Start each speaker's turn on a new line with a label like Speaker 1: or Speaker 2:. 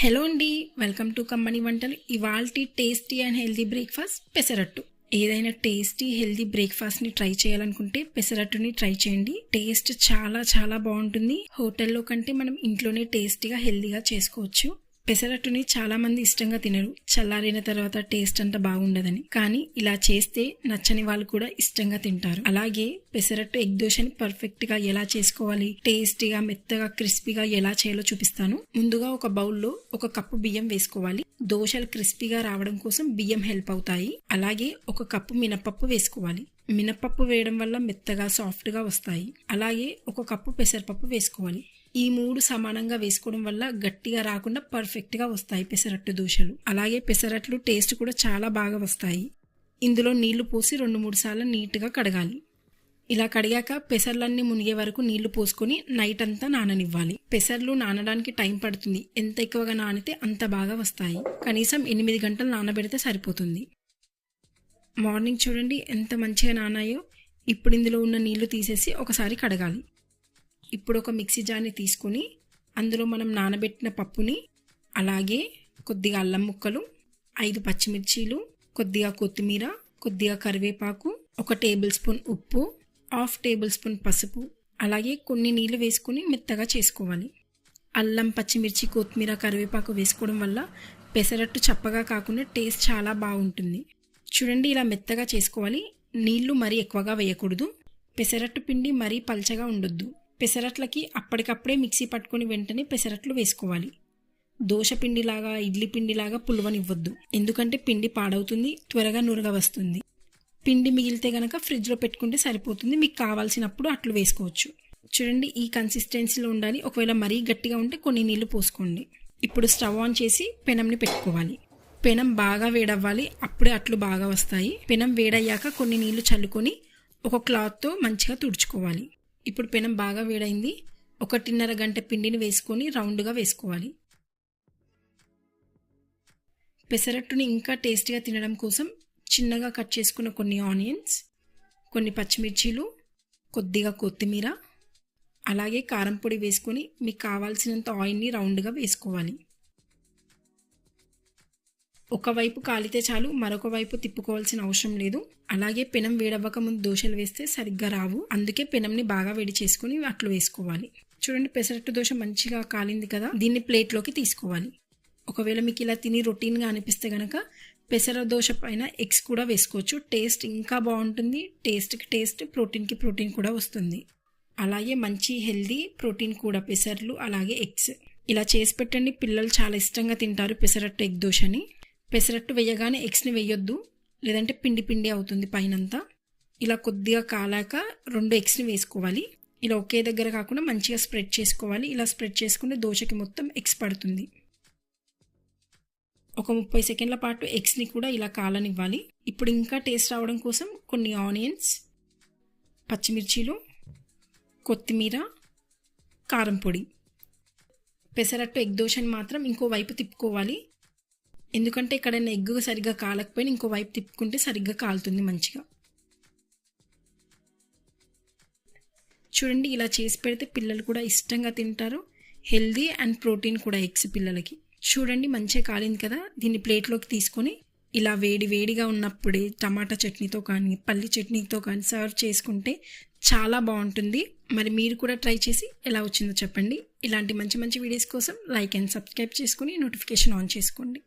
Speaker 1: Hello అండి welcome to కమ్మని వంటలు ఇవాల్టి tasty and healthy breakfast pesarattu. ఏదైనా టేస్టీ హెల్దీ బ్రేక్ఫాస్ట్ని ట్రై చేయాలనుకుంటే పెసరట్టుని ట్రై చేయండి. టేస్ట్ చాలా చాలా బాగుంటుంది. హోటల్లో కంటే మనం ఇంట్లోనే టేస్టీగా హెల్దీగా చేసుకోవచ్చు. పెసరట్టుని చాలా మంది ఇష్టంగా తినరు. చల్లారిన తర్వాత టేస్ట్ అంత బాగుండదని. కానీ ఇలా చేస్తే నచ్చని వాళ్ళు కూడా ఇష్టంగా తింటారు. అలాగే పెసరట్టు ఎగ్ దోశని పర్ఫెక్ట్గా ఎలా చేసుకోవాలి టేస్టీగా మెత్తగా క్రిస్పీగా ఎలా చేయాలో చూపిస్తాను. ముందుగా ఒక బౌల్లో ఒక కప్పు బియ్యం వేసుకోవాలి. దోశలు క్రిస్పీగా రావడం కోసం బియ్యం హెల్ప్ అవుతాయి. అలాగే ఒక కప్పు మినపప్పు వేసుకోవాలి. మినపప్పు వేయడం వల్ల మెత్తగా సాఫ్ట్గా వస్తాయి. అలాగే ఒక కప్పు పెసరపప్పు వేసుకోవాలి. ఈ మూడు సమానంగా వేసుకోవడం వల్ల గట్టిగా రాకుండా పర్ఫెక్ట్గా వస్తాయి పెసరట్టు దోశలు. అలాగే పెసరట్లు టేస్ట్ కూడా చాలా బాగా వస్తాయి. ఇందులో నీళ్ళు పోసి రెండు మూడు సార్లు నీట్గా కడగాలి. ఇలా కడిగాక పెసర్లన్నీ మునిగే వరకు నీళ్ళు పోసుకొని నైట్ అంతా నాననివ్వాలి. పెసర్లు నానడానికి టైం పడుతుంది. ఎంత ఎక్కువగా నానితే అంత బాగా వస్తాయి. కనీసం ఎనిమిది గంటలు నానబెడితే సరిపోతుంది. మార్నింగ్ చూడండి ఎంత మంచిగా నానాయో. ఇప్పుడు ఇందులో ఉన్న నీళ్ళు తీసేసి ఒకసారి కడగాలి. ఇప్పుడు ఒక మిక్సీ జార్ని తీసుకొని అందులో మనం నానబెట్టిన పప్పుని అలాగే కొద్దిగా అల్లం ముక్కలు ఐదు పచ్చిమిర్చీలు కొద్దిగా కొత్తిమీర కొద్దిగా కరివేపాకు ఒక టేబుల్ స్పూన్ ఉప్పు హాఫ్ టేబుల్ స్పూన్ పసుపు అలాగే కొన్ని నీళ్ళు వేసుకుని మెత్తగా చేసుకోవాలి. అల్లం పచ్చిమిర్చి కొత్తిమీర కరివేపాకు వేసుకోవడం వల్ల పెసరట్టు చప్పగా కాకుండా టేస్ట్ చాలా బాగుంటుంది. చూడండి ఇలా మెత్తగా చేసుకోవాలి. నీళ్ళు మరీ ఎక్కువగా వేయకూడదు. పెసరట్టు పిండి మరీ పల్చగా ఉండొద్దు. పెసరట్లకి అప్పటికప్పుడే మిక్సీ పట్టుకొని వెంటనే పెసరట్లు వేసుకోవాలి. దోశ పిండిలాగా ఇడ్లీ పిండిలాగా పులవనివ్వద్దు. ఎందుకంటే పిండి పాడవుతుంది త్వరగా నురగ వస్తుంది. పిండి మిగిలితే గనక ఫ్రిడ్జ్లో పెట్టుకుంటే సరిపోతుంది. మీకు కావాల్సినప్పుడు అట్లు వేసుకోవచ్చు. చూడండి ఈ కన్సిస్టెన్సీలో ఉండాలి. ఒకవేళ మరీ గట్టిగా ఉంటే కొన్ని నీళ్ళు పోసుకోండి. ఇప్పుడు స్టవ్ ఆన్ చేసి పెనంని పెట్టుకోవాలి. పెనం బాగా వేడవ్వాలి. అప్పుడే అట్లు బాగా వస్తాయి. పెనం వేడయ్యాక కొన్ని నీళ్ళు చల్లుకొని ఒక క్లాత్తో మంచిగా తుడుచుకోవాలి. ఇప్పుడు పెనం బాగా వేడైంది. ఒకటిన్నర గంట పిండిని వేసుకొని రౌండ్గా వేసుకోవాలి. పెసరట్టుని ఇంకా టేస్టీగా తినడం కోసం చిన్నగా కట్ చేసుకున్న కొన్ని ఆనియన్స్ కొన్ని పచ్చిమిర్చీలు కొద్దిగా కొత్తిమీర అలాగే కారం పొడి వేసుకొని మీకు కావాల్సినంత ఆయిల్ని రౌండ్గా వేసుకోవాలి. ఒకవైపు కాలితే చాలు మరొక వైపు తిప్పుకోవాల్సిన అవసరం లేదు. అలాగే పెనం వేడవ్వక ముందు దోశలు వేస్తే సరిగ్గా రావు. అందుకే పెనంని బాగా వేడి చేసుకుని అట్లు వేసుకోవాలి. చూడండి పెసరట్టు దోశ మంచిగా కాలింది కదా దీన్ని ప్లేట్లోకి తీసుకోవాలి. ఒకవేళ మీకు ఇలా తిని రొటీన్గా అనిపిస్తే గనక పెసర దోశ పైన ఎగ్స్ కూడా వేసుకోవచ్చు. టేస్ట్ ఇంకా బాగుంటుంది. టేస్ట్కి టేస్ట్ ప్రోటీన్కి ప్రోటీన్ కూడా వస్తుంది. అలాగే మంచి హెల్దీ ప్రోటీన్ కూడా పెసర్లు అలాగే ఎగ్స్. ఇలా చేసి పెట్టండి. పిల్లలు చాలా ఇష్టంగా తింటారు పెసరట్టు ఎగ్ దోశని. పెసరట్టు వేయగానే ఎగ్స్ని వేయొద్దు లేదంటే పిండి పిండి అవుతుంది పైనంతా. ఇలా కొద్దిగా కాలాక రెండు ఎగ్స్ని వేసుకోవాలి. ఇలా ఒకే దగ్గర కాకుండా మంచిగా స్ప్రెడ్ చేసుకోవాలి. ఇలా స్ప్రెడ్ చేసుకుంటే దోశకి మొత్తం ఎగ్స్ పడుతుంది. ఒక ముప్పై సెకండ్ల పాటు ఎగ్స్ని కూడా ఇలా కాలనివ్వాలి. ఇప్పుడు ఇంకా టేస్ట్ రావడం కోసం కొన్ని ఆనియన్స్ పచ్చిమిర్చీలు కొత్తిమీర కారం పొడి. పెసరట్టు ఎగ్ దోశని మాత్రం ఇంకో వైపు తిప్పుకోవాలి. ఎందుకంటే ఎక్కడైనా ఎగ్గు సరిగ్గా కాలకపోయినా ఇంకో వైపు తిప్పుకుంటే సరిగ్గా కాలుతుంది మంచిగా. చూడండి ఇలా చేసి పెడితే పిల్లలు కూడా ఇష్టంగా తింటారు. హెల్దీ అండ్ ప్రోటీన్ కూడా ఎగ్స్ పిల్లలకి. చూడండి మంచిగా కాలింది కదా. దీన్ని ప్లేట్లోకి తీసుకొని ఇలా వేడి వేడిగా ఉన్నప్పుడే టమాటా చట్నీతో కానీ పల్లి చట్నీతో కానీ సర్వ్ చేసుకుంటే చాలా బాగుంటుంది. మరి మీరు కూడా ట్రై చేసి ఎలా వచ్చిందో చెప్పండి. ఇలాంటి మంచి మంచి వీడియోస్ కోసం లైక్ అండ్ సబ్స్క్రైబ్ చేసుకుని నోటిఫికేషన్ ఆన్ చేసుకోండి.